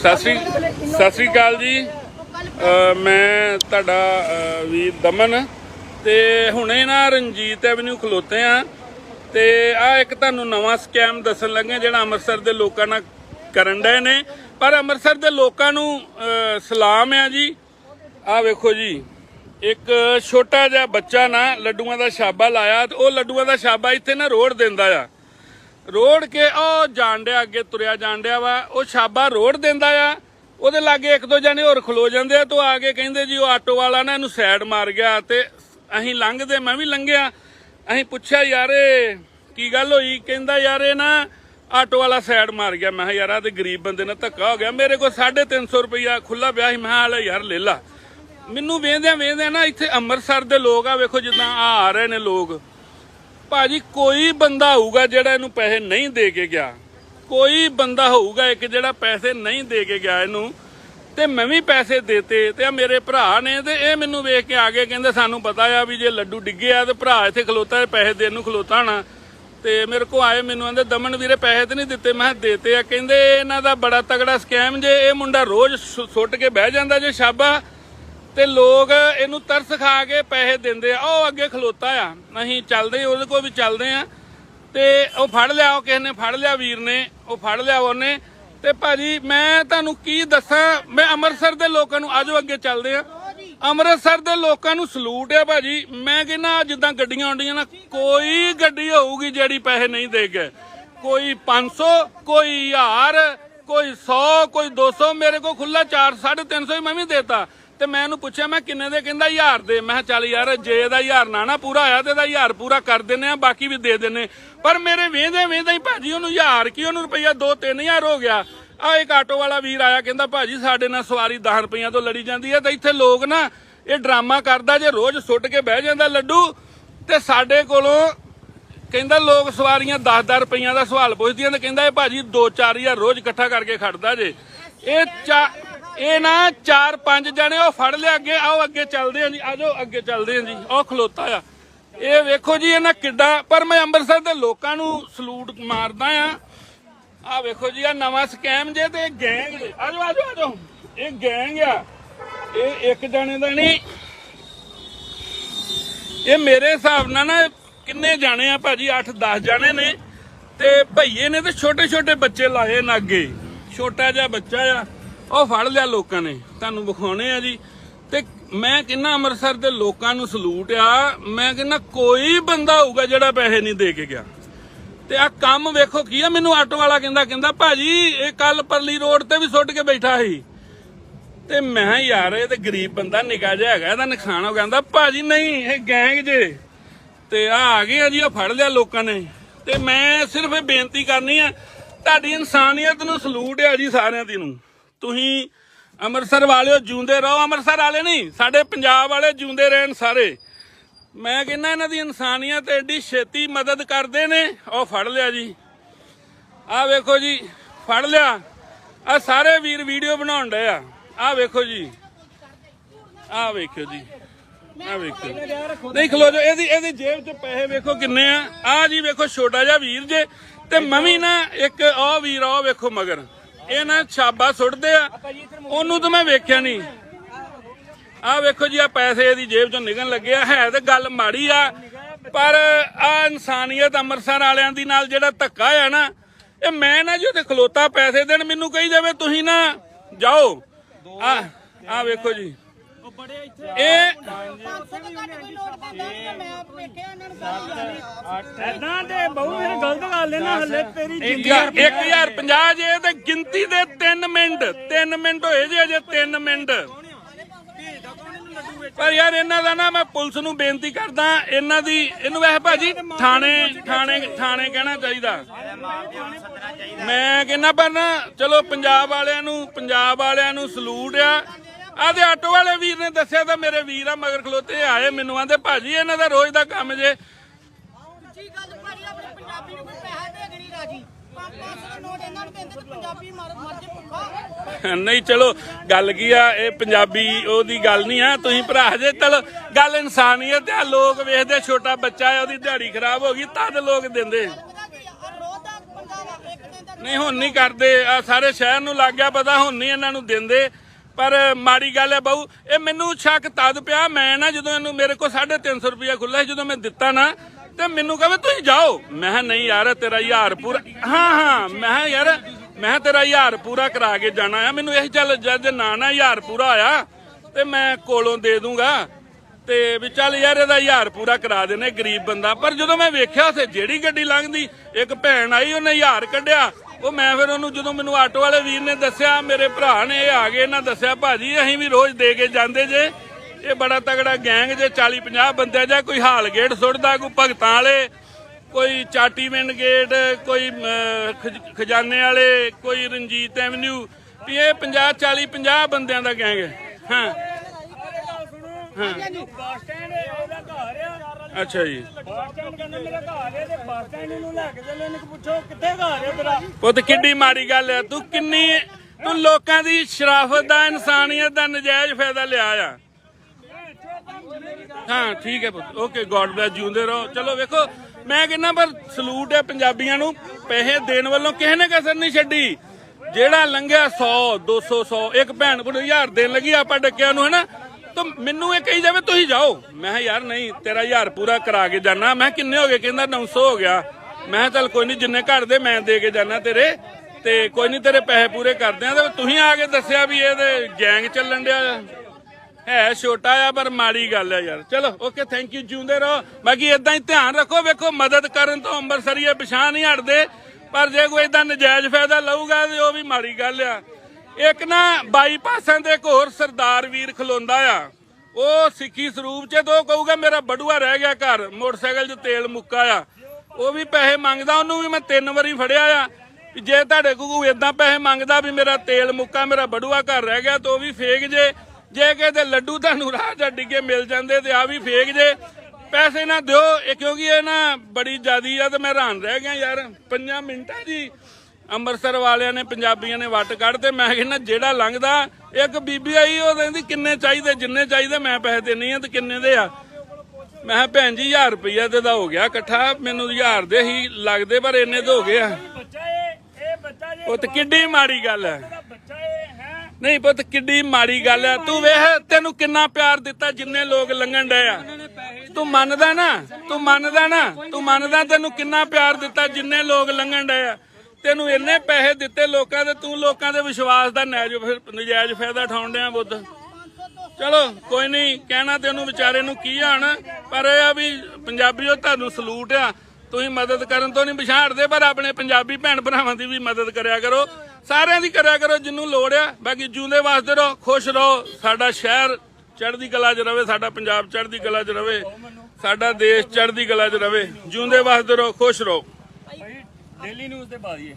ਸਤਿ ਸ੍ਰੀ ਸਤਿ ਸ੍ਰੀ ਅਕਾਲ ਜੀ। ਮੈਂ ਤੁਹਾਡਾ ਵੀਰ ਦਮਨ ਤੇ ਹੁਣੇ ਨਾ ਰਣਜੀਤ ਐਵਨਿਊ ਖਲੋਤੇ ਆ ਤੇ ਆ ਇੱਕ ਤੁਹਾਨੂੰ ਨਵਾਂ ਸਕੈਮ ਦੱਸਣ ਲੱਗੇ ਜਿਹੜਾ ਅੰਮ੍ਰਿਤਸਰ ਦੇ ਲੋਕਾਂ ਨਾਲ ਕਰਨ ਡਏ ਨੇ। ਪਰ ਅੰਮ੍ਰਿਤਸਰ ਦੇ ਲੋਕਾਂ ਨੂੰ ਸਲਾਮ ਆ ਜੀ। ਆ ਵੇਖੋ ਜੀ, ਇੱਕ ਛੋਟਾ ਜਿਹਾ ਬੱਚਾ ਨਾ ਲੱਡੂਆਂ ਦਾ ਛਾਬਾ ਲਾਇਆ ਤੇ ਉਹ ਲੱਡੂਆਂ ਦਾ ਛਾਬਾ ਇੱਥੇ ਨਾ ਰੋੜ ਦਿੰਦਾ ਆ। ਰੋੜ ਕੇ, ਉਹ ਜਾਣ ਡਿਆ, ਅੱਗੇ ਤੁਰਿਆ ਜਾਣ ਡਿਆ ਵਾ। ਉਹ ਛਾਬਾ ਰੋੜ ਦਿੰਦਾ ਆ। ਉਹਦੇ ਲਾਗੇ ਇੱਕ ਦੋ ਜਣੇ ਹੋਰ ਖਲੋ ਜਾਂਦੇ ਆ। ਤੋਂ ਆ ਕੇ ਕਹਿੰਦੇ ਜੀ, ਉਹ ਆਟੋ ਵਾਲਾ ਨਾ ਇਹਨੂੰ ਸਾਈਡ ਮਾਰ ਗਿਆ ਤੇ ਅਸੀਂ ਲੰਘਦੇ, ਮੈਂ ਵੀ ਲੰਘਿਆ। ਅਸੀਂ ਪੁੱਛਿਆ, ਯਾਰ ਇਹ ਕੀ ਗੱਲ ਹੋਈ? ਕਹਿੰਦਾ, ਯਾਰ ਇਹ ਨਾ ਆਟੋ ਵਾਲਾ ਸਾਈਡ ਮਾਰ ਗਿਆ। ਮੈਂ ਕਿਹਾ, ਯਾਰ ਆ ਤੇ ਗਰੀਬ ਬੰਦੇ ਨਾਲ ਧੱਕਾ ਹੋ ਗਿਆ। ਮੇਰੇ ਕੋਲ 350 ਰੁਪਇਆ ਖੁੱਲਾ ਪਿਆ ਸੀ। ਮੈਂ ਕਿਹਾ ਯਾਰ ਲੈ ਲਾ। ਮੈਨੂੰ ਵੇਂਦਿਆਂ ਵੇਂਦਿਆਂ ਨਾ ਇੱਥੇ ਅੰਮ੍ਰਿਤਸਰ ਦੇ ਲੋਕ ਆ, ਵੇਖੋ ਜਿੱਦਾਂ ਆ ਆ ਰਹੇ ਨੇ ਲੋਕ। ਭਾਜੀ ਕੋਈ ਬੰਦਾ ਹੋਊਗਾ ਜਿਹੜਾ ਇਹਨੂੰ ਪੈਸੇ ਨਹੀਂ ਦੇ ਕੇ ਗਿਆ। ਕੋਈ ਬੰਦਾ ਹੋਊਗਾ ਇੱਕ ਜਿਹੜਾ ਪੈਸੇ ਨਹੀਂ ਦੇ ਕੇ ਗਿਆ ਇਹਨੂੰ। ਤੇ ਮੈਂ ਵੀ ਪੈਸੇ ਦੇਤੇ ਤੇ ਆ ਮੇਰੇ ਭਰਾ ਨੇ ਤੇ ਇਹ ਮੈਨੂੰ ਵੇਖ ਕੇ ਆ ਗਏ ਕਹਿੰਦੇ, ਸਾਨੂੰ ਪਤਾ ਆ ਵੀ ਜੇ ਲੱਡੂ ਡਿੱਗੇ ਆ ਤੇ ਭਰਾ ਇੱਥੇ ਖਲੋਤਾ ਹੈ ਪੈਸੇ ਦੇਣ ਨੂੰ ਖਲੋਤਾ ਨਾ। ਤੇ ਮੇਰੇ ਕੋ ਆਏ ਮੈਨੂੰ ਕਹਿੰਦੇ, ਦਮਨ ਵੀਰੇ ਪੈਸੇ ਤੇ ਨਹੀਂ ਦਿੱਤੇ। ਮੈਂ ਕਿਹਾ, ਦੇਤੇ ਆ। ਕਹਿੰਦੇ, ਇਹਨਾਂ ਦਾ ਬੜਾ ਤਗੜਾ ਸਕੈਮ ਜੇ, ਇਹ ਮੁੰਡਾ ਰੋਜ਼ ਸੁੱਟ ਕੇ ਬਹਿ ਜਾਂਦਾ ਜੇ ਸ਼ਾਬਾ ਤੇ ਲੋਕ ਇਹਨੂੰ ਤਰਸ ਖਾ ਕੇ ਪੈਸੇ ਦਿੰਦੇ ਆ। ਉਹ ਅੱਗੇ ਖਲੋਤਾ ਆ। ਅਸੀਂ ਚੱਲਦੇ, ਉਹਦੇ ਕੋਲ ਵੀ ਚੱਲਦੇ ਆ। ਤੇ ਉਹ ਫੜ ਲਿਆ, ਉਹ ਕਿਸੇ ਨੇ ਫੜ ਲਿਆ, ਵੀਰ ਨੇ। ਉਹ ਫੜ ਲਿਆ ਉਹਨੇ। ਤੇ ਭਾਜੀ, ਮੈਂ ਤੁਹਾਨੂੰ ਕੀ ਦੱਸਾਂ? ਮੈਂ ਅੰਮ੍ਰਿਤਸਰ ਦੇ ਲੋਕਾਂ ਨੂੰ ਆਜੋ ਅੱਗੇ ਚੱਲਦੇ ਆ। ਅੰਮ੍ਰਿਤਸਰ ਦੇ ਲੋਕਾਂ ਨੂੰ ਸਲੂਟ ਆ ਭਾਜੀ। ਮੈਂ ਕਹਿੰਦਾ ਜਿੱਦਾਂ ਗੱਡੀਆਂ ਆਉਂਦੀਆਂ ਨਾ, ਕੋਈ ਗੱਡੀ ਹੋਊਗੀ ਜਿਹੜੀ ਪੈਸੇ ਨਹੀਂ ਦੇ ਕੇ। ਕੋਈ 500 ਕੋਈ 1000 ਕੋਈ 100 ਕੋਈ 200 ਮੇਰੇ ਕੋਲ ਖੁੱਲਾ 4 350 ਹੀ ਮੈਂ ਵੀ ਦੇਤਾ। ਤੇ ਮੈਂ ਇਹਨੂੰ ਪੁੱਛਿਆ, ਮੈਂ ਕਿੰਨੇ ਦੇ? ਕਹਿੰਦਾ 1000 ਦੇ। ਮੈਂ ਕਿਹਾ, ਚੱਲ ਯਾਰ, ਜੇ ਇਹਦਾ 1000 ਨਾ ਨਾ ਪੂਰਾ ਹੋਇਆ ਤੇ ਇਹਦਾ 1000 ਪੂਰਾ ਕਰ ਦਿੰਨੇ ਆ ਬਾਕੀ ਵੀ ਦੇ ਦਿੰਨੇ ਪਰ ਮੇਰੇ ਵੇਂਦੇ ਵੇਂਦੇ ਹੀ ਭਾਜੀ ਉਹਨੂੰ 1000 ਕੀ, ਉਹਨੂੰ ਰੁਪਈਆ 2 3000 ਹੋ ਗਿਆ। ਆ ਇੱਕ ਆਟੋ ਵਾਲਾ ਵੀਰ ਆਇਆ, ਕਹਿੰਦਾ ਭਾਜੀ ਸਾਡੇ ਨਾਲ ਸਵਾਰੀ 10 ਰੁਪਈਆ ਤੋਂ ਲੜੀ ਜਾਂਦੀ ਹੈ ਤਾਂ ਇੱਥੇ ਲੋਕ ਨਾ ਇਹ ਡਰਾਮਾ ਕਰਦਾ, ਜੇ ਰੋਜ਼ ਸੁੱਟ ਕੇ ਬਹਿ ਜਾਂਦਾ ਲੱਡੂ ਤੇ ਸਾਡੇ ਕੋਲੋਂ ਕਹਿੰਦਾ ਲੋਕ ਸਵਾਰੀਆਂ 10-10 ਰੁਪਈਆਂ ਦਾ ਸਵਾਲ ਪੁੱਛਦੀਆਂ ਤੇ ਕਹਿੰਦਾ ਇਹ ਭਾਜੀ 2-4000 ਰੋਜ਼ ਇਕੱਠਾ ਕਰਕੇ ਖੜਦਾ ਜੇ। ਇਹ ਚਾ ਇਹ ਨਾ 4-5 ਜਣੇ, ਉਹ ਫੜ ਲਿਆ ਅੱਗੇ, ਆਓ ਅੱਗੇ ਚੱਲਦੇ ਆਂ ਜੀ ਆਜੋ ਅੱਗੇ ਚੱਲਦੇ ਆਂ ਜੀ, ਉਹ ਖਲੋਤਾ ਆ। ਇਹ ਵੇਖੋ ਜੀ ਇਹਨਾਂ ਕਿੱਡਾ, ਪਰ ਮੈਂ ਅੰਮ੍ਰਿਤਸਰ ਦੇ ਲੋਕਾਂ ਨੂੰ ਸਲੂਟ ਮਾਰਦਾ ਆ। ਆ ਵੇਖੋ ਜੀ ਆ ਨਵਾਂ ਸਕੈਮ ਜੇ ਤੇ ਗੈਂਗ ਜੇ। ਆਜੋ ਆਜੋ ਆਜੋ ਇਹ ਗੈਂਗ ਆ। ਇਹ ਇੱਕ ਜਣੇ ਦਾ ਨਹੀਂ। ਇਹ ਮੇਰੇ ਹਿਸਾਬ ਨਾਲ ਨਾ ਕਿੰਨੇ ਜਾਣੇ ਆ, ਭਾਜੀ? 8-10 ਜਾਣੇ ਨੇ। ਤੇ ਭਈਏ ਨੇ ਤੇ ਛੋਟੇ ਛੋਟੇ ਬੱਚੇ ਲਾਏ ਨਾ ਅੱਗੇ। ਛੋਟਾ ਜਿਹਾ ਬੱਚਾ ਆ। ਉਹ ਫੜ ਲਿਆ ਲੋਕਾਂ ਨੇ, ਤੁਹਾਨੂੰ ਵਿਖਾਉਣੇ ਆ ਜੀ। ਤੇ ਮੈਂ ਕਿੰਨਾ ਅੰਮ੍ਰਿਤਸਰ ਦੇ ਲੋਕਾਂ ਨੂੰ ਸਲੂਟ ਆ, ਮੈਂ ਕਹਿੰਦਾ ਕੋਈ ਬੰਦਾ ਹੋਊਗਾ ਜਿਹੜਾ ਪੈਸੇ ਨਹੀਂ ਦੇ ਕੇ ਗਿਆ। ਤੇ ਆ ਕੰਮ ਵੇਖੋ ਕੀ ਆ, ਮੈਨੂੰ ਆਟੋ ਵਾਲਾ ਕਹਿੰਦਾ ਕਹਿੰਦਾ ਭਾਜੀ, ਇਹ ਕੱਲ ਪਰਲੀ ਰੋਡ ਤੇ ਵੀ ਸੁੱਟ ਕੇ ਬੈਠਾ ਸੀ। ਤੇ ਮੈਂ ਯਾਰ, ਇਹ ਤੇ ਗਰੀਬ ਬੰਦਾ ਨਿਕਾ ਜਿਹਾ ਹੈਗਾ, ਇਹਦਾ ਨੁਕਸਾਨ ਹੋ ਕਹਿੰਦਾ, ਭਾਜੀ, ਨਹੀਂ, ਇਹ ਗੈਂਗ ਜੇ। ਤੇ ਆ ਆ ਗਏ ਆ ਜੀ ਆ ਫੜ ਲਿਆ ਲੋਕਾਂ ਨੇ। ਤੇ ਮੈਂ ਸਿਰਫ ਇਹ ਬੇਨਤੀ ਕਰਨੀ ਆ, ਤੁਹਾਡੀ ਇਨਸਾਨੀਅਤ ਨੂੰ ਸਲੂਟ ਆ ਜੀ ਸਾਰਿਆਂ ਦੀ ਨੂੰ। ਤੁਸੀਂ ਅੰਮ੍ਰਿਤਸਰ ਵਾਲਿਓ ਜਿਉਂਦੇ ਰਹੋ, ਅੰਮ੍ਰਿਤਸਰ ਵਾਲੇ ਨਹੀਂ, ਸਾਡੇ ਪੰਜਾਬ ਵਾਲੇ ਜਿਉਂਦੇ ਰਹਿਣ ਸਾਰੇ। ਮੈਂ ਕਹਿੰਦਾ ਇਹਨਾਂ ਦੀ ਇਨਸਾਨੀਅਤ ਐਡੀ ਛੇਤੀ ਮਦਦ ਕਰਦੇ ਨੇ, ਉਹ ਫੜ ਲਿਆ ਜੀ। ਆਹ ਵੇਖੋ ਜੀ, ਫੜ ਲਿਆ। ਆ ਸਾਰੇ ਵੀਰ ਵੀਡੀਓ ਬਣਾਉਣ ਡਏ ਆ। ਆ ਵੇਖੋ ਜੀ। ਆਹ ਵੇਖੋ ਜੀ। ਆ ਵੇਖੋ ਨਹੀਂ, ਖਲੋ ਜੋ ਇਹਦੀ ਇਹਦੀ ਜੇਬ 'ਚ ਪੈਸੇ ਵੇਖੋ ਕਿੰਨੇ ਆ। ਆ ਜੀ ਵੇਖੋ ਛੋਟਾ ਜਿਹਾ ਵੀਰ ਜੇ, ਤੇ ਮਵੀ ਨਾ ਇੱਕ ਉਹ ਵੀਰ ਆ, ਉਹ ਵੇਖੋ ਮਗਰ। ਇਹ ਨਾ ਛਾਬਾ ਸੁੱਟਦੇ ਆ। ਉਹਨੂੰ ਤਾਂ ਮੈਂ ਵੇਖਿਆ ਨਹੀਂ। ਆ ਵੇਖੋ ਜੀ ਆ ਪੈਸੇ ਇਹਦੀ ਜੇਬ 'ਚੋਂ ਨਿਕਲਣ ਲੱਗੇ ਆ। ਹੈ ਤੇ ਗੱਲ ਮਾੜੀ ਆ ਪਰ ਆ ਇਨਸਾਨੀਅਤ ਅੰਮ੍ਰਿਤਸਰ ਵਾਲਿਆਂ ਦੀ ਨਾਲ ਜਿਹੜਾ ਧੱਕਾ ਆ ਨਾ ਇਹ ਮੈਂ ਨਾ ਜੀ ਉਹਦੇ ਖਲੋਤਾ ਪੈਸੇ ਦੇਣ ਮੈਨੂੰ ਕਹੀ ਜਾਵੇ ਤੁਸੀਂ ਨਾ ਜਾਓ। ਆ ਆ ਵੇਖੋ ਜੀ। ਇਹ ਐਦਾਂ ਤੇ ਬਹੁ ਇਹ ਗਲਤ ਗੱਲ ਹੈ ਨਾ ਹਲੇ ਤੇਰੀ ਇੱਕ ਇੱਕ ਹਜ਼ਾਰ ਪੰਜਾਹ ਜੇ ਤੇ ਗਿਣਤੀ ਦੇ 3 ਮਿੰਟ 3 ਮਿੰਟ ਹੋਏ ਜੇ ਅਜੇ 3 ਮਿੰਟ। ਪਰ ਯਾਰ ਇਹਨਾਂ ਦਾ ਨਾ ਮੈਂ ਪੁਲਿਸ ਨੂੰ ਬੇਨਤੀ ਕਰਦਾ ਇਹਨਾਂ ਦੀ ਇਹਨੂੰ ਵੈਸੇ ਭਾਜੀ ਥਾਣੇ ਥਾਣੇ ਥਾਣੇ ਕਹਿਣਾ ਚਾਹੀਦਾ। ਮੈਂ ਕਹਿੰਦਾ ਪਰ ਨਾ ਚਲੋ ਪੰਜਾਬ ਵਾਲਿਆਂ ਨੂੰ ਪੰਜਾਬ ਵਾਲਿਆਂ ਨੂੰ ਸਲੂਟ ਆ ਆਦੇ ਆਟੋ ਵਾਲੇ ਵੀਰ ਨੇ ਦੱਸਿਆ ਤਾਂ ਮੇਰੇ ਵੀਰ ਆ ਮਗਰ ਖਲੋਤੇ ਆਏ ਮੈਨੂੰ ਆਂਦੇ ਭਾਜੀ ਇਹਨਾਂ ਦਾ ਰੋਜ਼ ਦਾ ਕੰਮ ਜੇ। ਜੀ ਗੱਲ ਭਾਜੀ ਆਪਣੇ ਪੰਜਾਬੀ ਨੂੰ ਕੋਈ ਪੈਸਾ ਦੇ ਕੇ ਨਹੀਂ ਰਾਜੀ। 500 ਦਾ ਨੋਟ ਇਹਨਾਂ ਨੂੰ ਦਿੰਦੇ ਤੇ ਪੰਜਾਬੀ ਮਰ ਮਰ ਜੇ ਭੁੱਖਾ। ਨਹੀਂ ਚਲੋ ਗੱਲ ਕੀ ਆ ਇਹ ਪੰਜਾਬੀ ਉਹਦੀ ਗੱਲ ਨਹੀਂ ਆ। ਤੁਸੀਂ ਭਰਾ ਜੇ ਚਲੋ ਗੱਲ ਇਨਸਾਨੀਅਤ ਆ। ਲੋਕ ਵੇਖਦੇ ਛੋਟਾ ਬੱਚਾ ਆ ਉਹਦੀ ਦਿਹਾੜੀ ਖਰਾਬ ਹੋ ਗਈ ਤਦ ਲੋਕ ਦਿੰਦੇ। ਨਹੀਂ ਹੁਣ ਨਹੀਂ ਕਰਦੇ ਆ ਸਾਰੇ ਸ਼ਹਿਰ ਨੂੰ ਲੱਗ ਗਿਆ ਪਤਾ ਹੁਣ ਨਹੀਂ ਇਹਨਾਂ ਨੂੰ ਦਿੰਦੇ। ਪਰ ਮਾੜੀ ਗੱਲ ਹੈ ਬਾਊ, ਇਹ ਮੈਨੂੰ ਸ਼ੱਕ ਤਦ ਪਿਆ, ਮੈਂ ਨਾ ਜਦੋਂ ਇਹਨੂੰ ਮੇਰੇ ਕੋਲ 350 ਰੁਪਇਆ ਖੁੱਲਾ ਸੀ, ਜਦੋਂ ਮੈਂ ਦਿੱਤਾ ਨਾ, ਤੇ ਮੈਨੂੰ ਕਹਿੰਦਾ ਤੁਸੀਂ ਜਾਓ। ਮੈਂ ਕਿਹਾ, ਨਹੀਂ ਯਾਰ, ਤੇਰਾ ਹਜ਼ਾਰ ਪੂਰਾ ਹਾਂ ਹਾਂ, ਮੈਂ ਕਿਹਾ, ਯਾਰ, ਮੈਂ ਕਿਹਾ, ਤੇਰਾ ਹਜ਼ਾਰ ਪੂਰਾ ਕਰਾ ਕੇ ਜਾਣਾ ਆ, ਮੈਨੂੰ ਇਹ ਚੱਲ, ਜਦ ਨਾ ਨਾ ਹਜ਼ਾਰ ਪੂਰਾ ਆਇਆ, ਤੇ ਮੈਂ ਕੋਲੋਂ ਦੇ ਦੂੰਗਾ। ਤੇ ਵੀ ਚੱਲ ਯਾਰ, ਇਹਦਾ ਹਜ਼ਾਰ ਪੂਰਾ ਕਰਾ ਦੇਣੇ ਗਰੀਬ ਬੰਦਾ। ਪਰ ਜਦੋਂ ਮੈਂ ਵੇਖਿਆ, ਉਥੇ ਜਿਹੜੀ ਗੱਡੀ ਲੰਘਦੀ, ਇੱਕ ਭੈਣ ਆਈ, ਉਹਨੇ ਹਜ਼ਾਰ ਕੱਢਿਆ। ਉਹ ਮੈਂ ਫਿਰ ਉਹਨੂੰ ਜਦੋਂ ਮੈਨੂੰ ਆਟੋ ਵਾਲੇ ਵੀਰ ਨੇ ਦੱਸਿਆ ਮੇਰੇ ਭਰਾ ਨੇ ਇਹ ਆ ਗਏ ਇਹਨਾਂ ਦੱਸਿਆ ਭਾਜੀ ਅਸੀਂ ਵੀ ਰੋਜ਼ ਦੇ ਕੇ ਜਾਂਦੇ ਜੇ। ਇਹ ਬੜਾ ਤਗੜਾ ਗੈਂਗ ਜੇ 40 50 ਬੰਦੇ ਜਾਂ ਕੋਈ ਹਾਲ ਗੇਟ ਸੁੱਟਦਾ ਕੋਈ ਭਗਤਾਂ ਵਾਲੇ ਕੋਈ ਚਾਟੀਵਿੰਡ ਗੇਟ ਕੋਈ ਖਜ਼ਾਨੇ ਵਾਲੇ ਕੋਈ ਰਣਜੀਤ ਐਵਨਿਊ। ਵੀ ਇਹ 50 40 50 ਬੰਦਿਆਂ ਦਾ ਗੈਂਗ ਹੈ। ਹਾਂ। ਬੱਸ ਸਟੈਂਡ ਇਹਦਾ ਘਰ ਆ ਅੱਛਾ ਜੀ। ਬੱਸ ਸਟੈਂਡ ਕਹਿੰਦਾ ਮੇਰਾ ਘਰ ਹੈ ਤੇ ਬੱਸ ਸਟੈਂਡ ਨੂੰ ਲੈ ਕੇ ਚੱਲੇ ਨੇ ਪੁੱਛੋ ਕਿੱਥੇ ਘਰ ਹੈ ਤੇਰਾ ਪੁੱਤ ਕਿੱਡੀ ਮਾੜੀ ਗੱਲ ਹੈ ਤੂੰ ਕਿੰਨੀ ਤੂੰ ਲੋਕਾਂ ਦੀ ਸ਼ਰਾਫਤ ਦਾ ਇਨਸਾਨੀਅਤ ਦਾ ਨਜਾਇਜ਼ ਫਾਇਦਾ ਲਿਆ ਆ। ਹਾਂ, ਠੀਕ ਹੈ ਪੁੱਤ। ਓਕੇ ਗੋਡ ਬlesਸ ਜਿਉਂਦੇ ਰਹੋ। ਚਲੋ ਵੇਖੋ, ਮੈਂ ਕਹਿੰਦਾ ਪਰ ਸਲੂਟ ਹੈ ਪੰਜਾਬੀਆਂ ਨੂੰ। ਪੈਸੇ ਦੇਣ ਵੱਲੋਂ ਕਿਸੇ ਨੇ ਕਸਰ ਨਹੀਂ ਛੱਡੀ। ਜਿਹੜਾ ਲੰਘਿਆ 100 200 100 ਇੱਕ ਭੈਣ ਕੋਲ 1000 ਦੇਣ ਲੱਗੀ, ਆਪਾਂ ਡੱਕਿਆਂ ਨੂੰ, ਹਨਾ? ਤਾਂ ਮੈਨੂੰ ਇਹ ਕਹੀ ਜਾਵੇ, ਤੁਸੀਂ ਜਾਓ। ਮੈਂ ਕਿਹਾ, ਯਾਰ ਨਹੀਂ, ਤੇਰਾ 1000 ਪੂਰਾ ਕਰਾ ਕੇ ਜਾਣਾ ਮੈਂ ਕਿੰਨੇ ਹੋ ਗਏ? ਕਹਿੰਦਾ 900 ਹੋ ਗਿਆ। ਮੈਂ ਚੱਲ ਕੋਈ ਨਹੀਂ, ਜਿੰਨੇ ਘਰ ਦੇ, ਮੈਂ ਦੇ ਕੇ ਜਾਣਾ ਤੇਰੇ। ਤੇ ਕੋਈ ਨਹੀਂ, ਤੇਰੇ ਪੈਸੇ ਪੂਰੇ ਕਰਦੇ ਆ। ਤੇ ਤੁਸੀਂ ਆ ਕੇ ਦੱਸਿਆ ਵੀ ਇਹਦੇ ਗੈਂਗ ਚੱਲਣ ਡਿਆ। ਹੈ ਛੋਟਾ ਆ, ਪਰ ਮਾੜੀ ਗੱਲ ਆ ਯਾਰ। ਚਲੋ ਓਕੇ ਥੈਂਕ ਯੂ ਜਿਉਂਦੇ ਰਹੋ। ਬਾਕੀ ਇਦਾਂ ਹੀ ਧਿਆਨ ਰੱਖੋ, ਵੇਖੋ, ਮਦਦ ਕਰਨ ਤੋਂ ਅੰਮ੍ਰਿਤਸਰੀਏ ਪਛਾਣ ਨਹੀਂ ਹਟਦੇ। ਪਰ ਜੇ ਕੋਈ ਇਦਾਂ ਨਜਾਇਜ਼ ਫਾਇਦਾ ਲਊਗਾ, ਤੇ ਉਹ ਵੀ ਮਾੜੀ ਗੱਲ ਆ। ਇੱਕ ਨਾ ਬਾਈਪਾਸਾਂ ਦੇ ਇੱਕ ਹੋਰ ਸਰਦਾਰ ਵੀਰ ਖਲੋਂਦਾ ਆ। ਉਹ ਸਿੱਖੀ ਸਰੂਪ ਚ ਦੋ ਕਹੂਗਾ, ਮੇਰਾ ਬੜੂਆ ਰਹਿ ਗਿਆ ਘਰ, ਮੋਟਰਸਾਈਕਲ 'ਚ ਤੇਲ ਮੁੱਕਾ ਆ। ਉਹ ਵੀ ਪੈਸੇ ਮੰਗਦਾ, ਉਹਨੂੰ ਵੀ ਮੈਂ ਤਿੰਨ ਵਾਰੀ ਫੜਿਆ ਆ। ਵੀ ਜੇ ਤੁਹਾਡੇ ਕੋਲ ਇਦਾਂ ਪੈਸੇ ਮੰਗਦਾ ਵੀ ਮੇਰਾ ਤੇਲ ਮੁੱਕਾ, ਮੇਰਾ ਬੜੂਆ ਘਰ ਰਹਿ ਗਿਆ, ਤਾਂ ਉਹ ਵੀ ਫੇਕ ਜੇ। ਜੇ ਕਿਤੇ ਲੱਡੂ ਤੁਹਾਨੂੰ ਰਾਹ ਜਾਂ ਡਿੱਗੇ ਮਿਲ ਜਾਂਦੇ ਤੇ ਆ ਵੀ ਫੇਕ ਜੇ। ਪੈਸੇ ਨਾ ਦਿਓ, ਇਹ ਕਿਉਂਕਿ ਇਹ ਨਾ ਬੜੀ ਜ਼ਿਆਦੀ ਆ ਤੇ ਮੈਂ ਹੈਰਾਨ ਰਹਿ ਗਿਆ ਯਾਰ। ਪੰਜਾਂ ਮਿੰਟਾਂ ਜੀ ਅੰਮ੍ਰਿਤਸਰ ਵਾਲਿਆਂ ਨੇ ਪੰਜਾਬੀਆਂ ਨੇ ਵੱਟ ਕੱਢ ਤੇ ਮੈਂ ਕਹਿੰਦਾ ਜਿਹੜਾ ਲੰਘਦਾ ਇੱਕ ਬੀਬੀ ਆਈ ਉਹ ਕਹਿੰਦੀ ਕਿੰਨੇ ਚਾਹੀਦੇ ਜਿੰਨੇ ਚਾਹੀਦੇ ਮੈਂ ਪੈਸੇ ਦੇਣੇ ਆ ਤੇ ਕਿੰਨੇ ਦੇ ਆ। ਮੈਂ ਕਿਹਾ ਭੈਣ ਜੀ 1000 ਰੁਪਈਆ ਤੇ ਦਾ ਹੋ ਗਿਆ ਇਕੱਠਾ ਮੈਨੂੰ 1000 ਦੇ ਹੀ ਲੱਗਦੇ ਪਰ ਇੰਨੇ ਤੇ ਹੋ ਗਏ ਆ। ਉਹ ਤੇ ਕਿੱਡੀ ਮਾੜੀ ਗੱਲ ਹੈ? ਨਹੀਂ ਪੁੱਤ ਕਿੱਡੀ ਮਾੜੀ ਗੱਲ ਹੈ। ਤੂੰ ਵੇਖ ਤੈਨੂੰ ਕਿੰਨਾ ਪਿਆਰ ਦਿੱਤਾ ਜਿੰਨੇ ਲੋਕ ਲੰਘਣ ਡਏ ਆ। ਤੂੰ ਮੰਨਦਾ ਨਾ ਤੂੰ ਮੰਨਦਾ ਨਾ ਤੂੰ ਮੰਨਦਾ ਤੈਨੂੰ ਕਿੰਨਾ ਪਿਆਰ ਦਿੱਤਾ ਜਿੰਨੇ ਲੋਕ ਲੰਘਣ ਡਏ ਆ। ਤੈਨੂੰ ਇੰਨੇ ਪੈਸੇ ਦਿੱਤੇ ਲੋਕਾਂ ਦੇ, ਤੂੰ ਲੋਕਾਂ ਦੇ ਵਿਸ਼ਵਾਸ ਦਾ ਨਜਾਇਜ਼ ਫਾਇਦਾ ਉਠਾਉਣ ਡਿਆ ਬੁੱਧ। ਚਲੋ, ਕੋਈ ਨਹੀਂ, ਕਹਿਣਾ ਤੇ ਉਹਨੂੰ ਵਿਚਾਰੇ ਨੂੰ ਕੀ ਆਣ, ਪਰ ਇਹ ਆ ਵੀ ਪੰਜਾਬੀਓ ਤੁਹਾਨੂੰ ਸਲੂਟ ਆ। ਤੁਸੀਂ ਮਦਦ ਕਰਨ ਤੋਂ ਨਹੀਂ ਪਛਾੜਦੇ ਪਰ ਆਪਣੇ ਪੰਜਾਬੀ ਭੈਣ ਭਰਾਵਾਂ ਦੀ ਵੀ ਮਦਦ ਕਰਿਆ ਕਰੋ। ਸਾਰਿਆਂ ਦੀ ਕਰਿਆ ਕਰੋ, ਜਿੰਨੂੰ ਲੋੜ ਆ। ਬਾਕੀ ਜੂੰਦੇ ਵਾਸਤੇ ਰਹੋ, ਖੁਸ਼ ਰਹੋ। ਸਾਡਾ ਸ਼ਹਿਰ ਚੜ੍ਹਦੀ ਕਲਾ 'ਚ ਰਵੇ, ਸਾਡਾ ਪੰਜਾਬ ਚੜ੍ਹਦੀ ਕਲਾ 'ਚ ਰਵੇ, ਸਾਡਾ ਦੇਸ਼ ਚੜ੍ਹਦੀ ਕਲਾ 'ਚ ਰਵੇ। ਜਿਉਂਦੇ ਵਾਸਤੇ ਰਹੋ, ਖੁਸ਼ ਰਹੋ। ਡੇਲੀ ਨਿਊਜ਼ ਦੇ ਪਾ ਦਈਏ